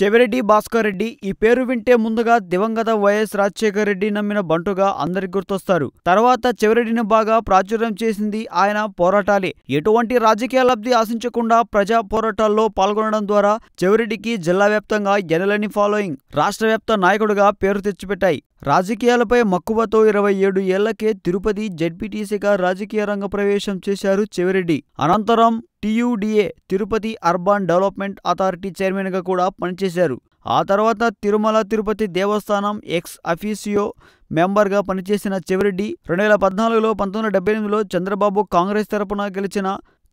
చెవిరెడ్డి భాస్కర్ రెడ్డి ఈ పేరు వింటే ముందుగా దివంగత వైఎస్ రాజశేఖర్ రెడ్డి నమ్మిన బంటుగా అందరికి గుర్తొస్తారు. తర్వాత చెవిరెడ్డిని బాగా ప్రాచుర్యం చేసింది ఆయన పోరాటాలే. ఎటువంటి రాజకీయ లబ్ధి ఆశించకుండా ప్రజా పోరాటాల్లో పాల్గొనడం ద్వారా చెవిరెడ్డికి జిల్లా వ్యాప్తంగా ఎనలేని ఫాలోయింగ్ రాష్ట్ర వ్యాప్త నాయకుడిగా పేరు తెచ్చిపెట్టాయి. రాజకీయాలపై మక్కువతో ఇరవై ఏడు ఏళ్ళకే తిరుపతి జడ్పీటీసీగా రాజకీయ రంగ ప్రవేశం చేశారు చెవిరెడ్డి. అనంతరం TUDA Tirupati urban development authority చైర్మన్గా కూడా పనిచేశారు. ఆ తర్వాత తిరుమల తిరుపతి దేవస్థానం ఎక్స్ అఫీసియో మెంబర్గా పనిచేసిన చెవిరెడ్డి రెండు వేల పద్నాలుగులో పంతొమ్మిది వందల డెబ్బై ఎనిమిదిలో చంద్రబాబు కాంగ్రెస్ తరపున గెలిచిన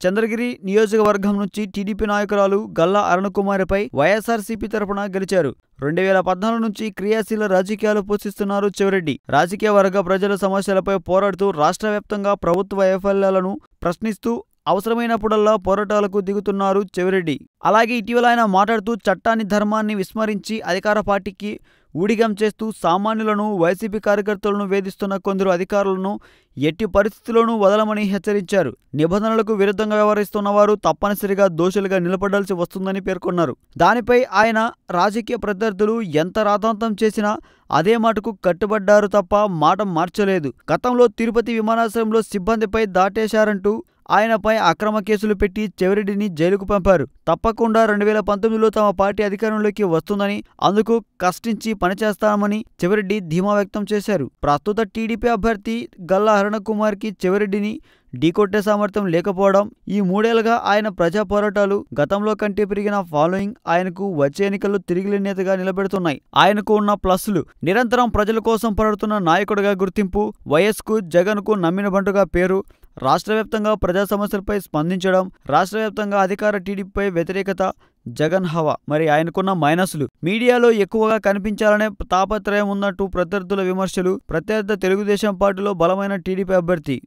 చంద్రగిరి నియోజకవర్గం నుంచి టీడీపీ నాయకురాలు గల్లా అరుణకుమారిపై వైఎస్ఆర్సీపీ తరపున గెలిచారు. రెండు వేల పద్నాలుగు నుంచి క్రియాశీల రాజకీయాలు పోషిస్తున్నారు చెవిరెడ్డి. రాజకీయ వర్గ ప్రజల సమస్యలపై పోరాడుతూ రాష్ట్ర వ్యాప్తంగా ప్రభుత్వ వైఫల్యాలను ప్రశ్నిస్తూ అవసరమైనప్పుడల్లా పోరాటాలకు దిగుతున్నారు చెవిరెడ్డి. అలాగే ఇటీవల ఆయన మాట్లాడుతూ చట్టాన్ని ధర్మాన్ని విస్మరించి అధికార పార్టీకి ఊడిగం చేస్తూ సామాన్యులను వైసీపీ కార్యకర్తలను వేధిస్తున్న కొందరు అధికారులను ఎట్టి పరిస్థితుల్లోనూ వదలమని హెచ్చరించారు. నిబంధనలకు విరుద్ధంగా వ్యవహరిస్తున్న వారు తప్పనిసరిగా దోషులుగా నిలబడాల్సి వస్తుందని పేర్కొన్నారు. దానిపై ఆయన రాజకీయ ప్రత్యర్థులు ఎంత రాతాంతం చేసినా అదే మాటకు కట్టుబడ్డారు తప్ప మాట మార్చలేదు. గతంలో తిరుపతి విమానాశ్రయంలో సిబ్బందిపై దాటేశారంటూ ఆయనపై అక్రమ కేసులు పెట్టి చెవిరెడ్డిని జైలుకు పంపారు. తప్పకుండా రెండు వేల పంతొమ్మిదిలో తమ పార్టీ అధికారంలోకి వస్తుందని అందుకు కష్టించి పనిచేస్తామని చెవిరెడ్డి ధీమా వ్యక్తం చేశారు. ప్రస్తుత టీడీపీ అభ్యర్థి గల్లా హరణకుమార్కి చెవిరెడ్డిని ఢీకొట్టే సామర్థ్యం లేకపోవడం ఈ మూడేళ్ళుగా ఆయన ప్రజా పోరాటాలు గతంలో కంటే పెరిగిన ఫాలోయింగ్ ఆయనకు వచ్చే ఎన్నికల్లో తిరిగి నేతగా నిలబెడుతున్నాయి. ఆయనకు ఉన్న ప్లస్లు నిరంతరం ప్రజల కోసం పోరాడుతున్న నాయకుడిగా గుర్తింపు వయస్కు జగన్కు నమ్మిన బంటుగా పేరు రాష్ట్ర వ్యాప్తంగా ప్రజా సమస్యలపై స్పందించడం రాష్ట్ర వ్యాప్తంగా అధికార టీడీపీపై వ్యతిరేకత జగన్ హవా మరి ఆయనకున్న మైనస్లు. మీడియాలో ఎక్కువగా కనిపించాలనే తాపత్రయం ఉన్నట్టు ప్రత్యర్థుల విమర్శలు ప్రత్యర్థ తెలుగుదేశం పార్టీలో బలమైన టీడీపీ అభ్యర్థి